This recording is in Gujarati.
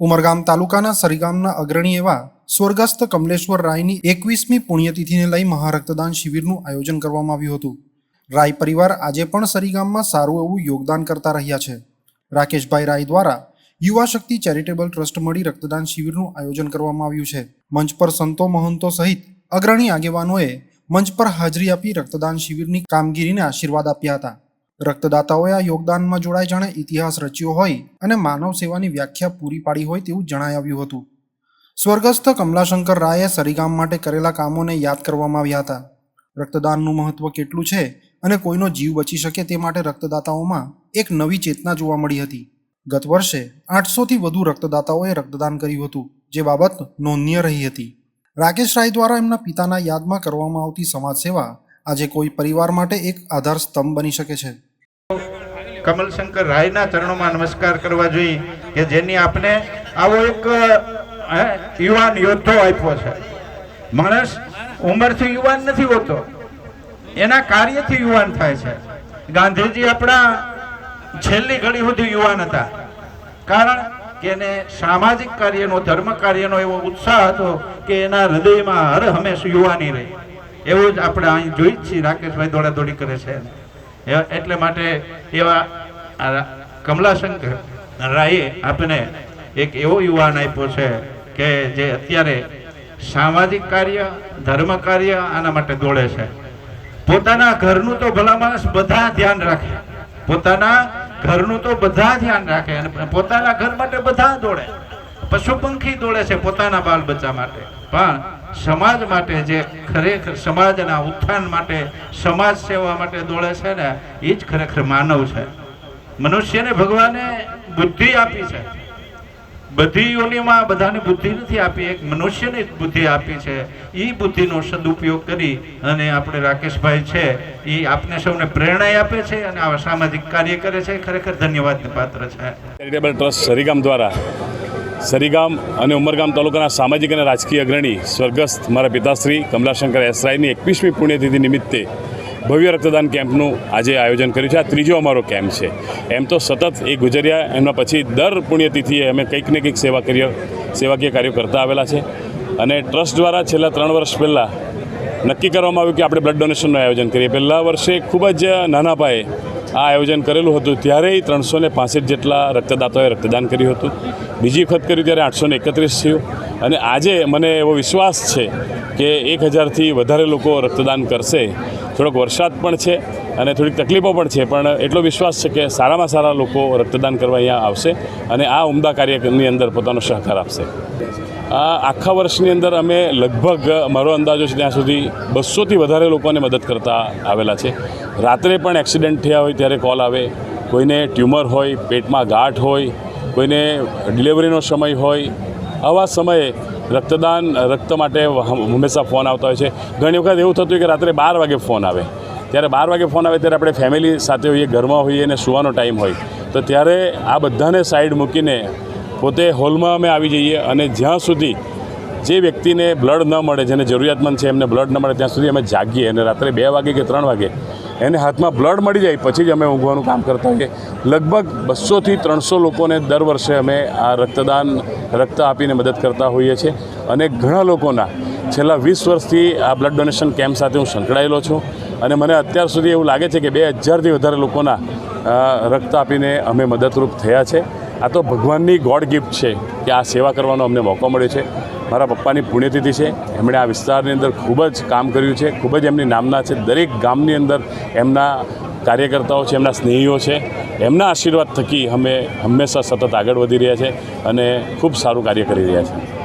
ઉમરગામ તાલુકાના સરીગામના અગ્રણી એવા સ્વર્ગસ્થ કમલેશ્વર રાયની એકવીસમી પુણ્યતિથિને લઈ મહારક્તદાન શિબિરનું આયોજન કરવામાં આવ્યું હતું. રાય પરિવાર આજે પણ સરીગામમાં સારું એવું યોગદાન કરતા રહ્યા છે. રાકેશભાઈ રાય દ્વારા યુવા શક્તિ ચેરિટેબલ ટ્રસ્ટ મળી રક્તદાન શિબિરનું આયોજન કરવામાં આવ્યું છે. મંચ પર સંતો મહંતો સહિત અગ્રણી આગેવાનોએ મંચ પર હાજરી આપી રક્તદાન શિબિરની કામગીરીને આશીર્વાદ આપ્યા હતા. રક્તદાતાઓએ આ યોગદાનમાં જોડાઈ જાણે ઇતિહાસ રચ્યો હોય અને માનવ સેવાની વ્યાખ્યા પૂરી પાડી હોય તેવું જણાવ્યું હતું. સ્વર્ગસ્થ કમલાશંકર રાયે સરીગામ માટે કરેલા કામોને યાદ કરવામાં આવ્યા હતા. રક્તદાનનું મહત્વ કેટલું છે અને કોઈનો જીવ બચી શકે તે માટે રક્તદાતાઓમાં એક નવી ચેતના જોવા મળી હતી. ગત વર્ષે આઠસોથી વધુ રક્તદાતાઓએ રક્તદાન કર્યું હતું, જે બાબત નોંધનીય રહી હતી. રાકેશ રાય દ્વારા એમના પિતાના યાદમાં કરવામાં આવતી સમાજ સેવા આજે કોઈ પરિવાર માટે એક આધાર સ્તંભ બની શકે છે. કમલશંકર રાયના ચરણોમાં નમસ્કાર કરવા જોઈએ કે જેની આપને આવો એક યુવાન યોદ્ધો આપ્યો છે. માણસ ઉંમરથી યુવાન નથી હોતો. એના કાર્યથી યુવાન થાય છે. ગાંધીજી આપણા છેલ્લી ઘડી સુધી યુવાન હતા. કારણ કે એને સામાજિક કાર્યનો, ધર્મ કાર્યનો એવો ઉત્સાહ હતો કે એના હૃદયમાં હર હંમેશ યુવાની રહી. એવું જ આપણે અહીં જોઈ જ છીએ. રાકેશભાઈ દોડાદોડી કરે છે. એટલે માટે એવા કમલાશંકર રાયે આપને એક એવો યુવાન આપ્યો છે કે જે અત્યારે સામાજિક કાર્ય, ધર્મ કાર્ય આના માટે દોડે છે. પોતાના ઘરનું તો ભલા માણસ બધા ધ્યાન રાખે. પોતાના ઘરનું તો બધા ધ્યાન રાખે અને પોતાના ઘર માટે બધા દોડે. પશુ પંખી દોડે છે પોતાના બાલ બચ્ચા માટે. પણ સમાજ માટે જે ખરેખર સમાજના ઉત્થાન માટે, સમાજ સેવા માટે દોડે છે ને એ જ ખરેખર માનવ છે. મનુષ્યને ભગવાને બુદ્ધિ આપી છે. બધી યોનિમાં બધાને બુદ્ધિ નથી આપી, એક મનુષ્યને બુદ્ધિ આપી છે. એ બુદ્ધિનો સદુપયોગ કરી અને આપણે રાકેશભાઈ છે એ આપને સૌને પ્રેરણા આપે છે અને આવા સામાજિક કાર્ય કરે છે. ખરેખર ધન્યવાદને પાત્ર છે. ટ્રસ્ટ સરીગામ દ્વારા સરીગામ અને ઉમરગામ તાલુકાના સામાજિક અને રાજકીય અગ્રણી સ્વર્ગસ્થ મારા પિતાશ્રી કમલાશંકર એસરાયની એકવીસમી પુણ્યતિથિ નિમિત્તે ભવ્ય રક્તદાન કેમ્પનું આજે આયોજન કર્યું છે. આ ત્રીજો અમારો કેમ્પ છે. એમ તો સતત એ ગુજર્યા, એમના પછી દર પુણ્યતિથિએ અમે કંઈક ને કંઈક સેવા કાર્ય સેવાકીય કાર્યો કરતા આવેલા છે. અને ટ્રસ્ટ દ્વારા છેલ્લા ત્રણ વર્ષ પહેલાં નક્કી કરવામાં આવ્યું કે આપણે બ્લડ ડોનેશનનું આયોજન કરીએ. પહેલાં વર્ષે ખૂબ જ નાના પાયે આ આયોજન કરેલું હતું ત્યારે ત્રણસો ને પાસઠ જેટલા રક્તદાતાઓએ રક્તદાન કર્યું હતું. બીજી વખત કર્યું ત્યારે આઠસો ને એકત્રીસ થયું. અને આજે મને એવો વિશ્વાસ છે કે એક હજારથી વધારે લોકો રક્તદાન કરશે. થોડોક વરસાદ પણ છે. અને થોડીક તકલીફો પણ છે, પણ એટલો વિશ્વાસ છે કે સારામાં સારા લોકો રક્તદાન કરવા અહીંયા આવશે અને આ ઉમદા કાર્યક્રમની અંદર પોતાનો સહકાર આપશે. આખા વર્ષની અંદર અમે લગભગ મારો અંદાજો છે ત્યાં સુધી બસોથી વધારે લોકોને મદદ કરતા આવેલા છે. રાત્રે પણ એક્સિડન્ટ થયા હોય ત્યારે કોલ આવે. કોઈને ટ્યુમર હોય, પેટમાં ગાંઠ હોય, કોઈને ડિલિવરીનો સમય હોય. આવા સમયે રક્તદાન, રક્ત માટે હંમેશા ફોન આવતા હોય છે. ઘણી વખત એવું થતું કે રાત્રે બાર વાગે ફોન આવે. ત્યારે બાર વાગે ફોન આવે ત્યારે આપણે ફેમિલી સાથે હોઈએ, ઘરમાં હોઈએ અને સુવાનો ટાઈમ હોય. તો ત્યારે આ બધાને સાઈડ મૂકીને પોતે હોલમાં અમે આવી જઈએ અને જ્યાં સુધી જે વ્યક્તિને બ્લડ ન મળે, જેને જરૂરિયાતમંદ છે, એમને બ્લડ ન મળે, ત્યાં સુધી અમે જાગીએ અને રાત્રે બે વાગે કે ત્રણ વાગે એને હાથમાં બ્લડ મળી જાય, પછી જ અમે ઊંઘવાનું કામ કરતા હોઈએ. લગભગ બસોથી ત્રણસો લોકોને દર વર્ષે અમે આ રક્તદાન, રક્ત આપીને મદદ કરતા હોઈએ છીએ. અને ઘણા લોકોના છેલ્લા વીસ વર્ષથી આ બ્લડ ડોનેશન કેમ્પ સાથે હું સંકળાયેલો છું. અને મને અત્યાર સુધી એવું લાગે છે કે બે હજારથી વધારે લોકોના રક્ત આપીને અમે મદદરૂપ થયા છે. આ તો ભગવાનની ગોડ ગિફ્ટ છે કે આ સેવા કરવાનો અમને મોકો મળ્યો છે. મારા પપ્પાની પુણ્યતિથિ છે. એમણે આ વિસ્તારની અંદર ખૂબ જ કામ કર્યું છે. ખૂબ જ એમની નામના છે. દરેક ગામની અંદર એમના કાર્યકર્તાઓ છે, એમના સ્નેહીઓ છે. એમના આશીર્વાદ થકી અમે હંમેશા સતત આગળ વધી રહ્યા છે અને ખૂબ સારું કાર્ય કરી રહ્યા છે.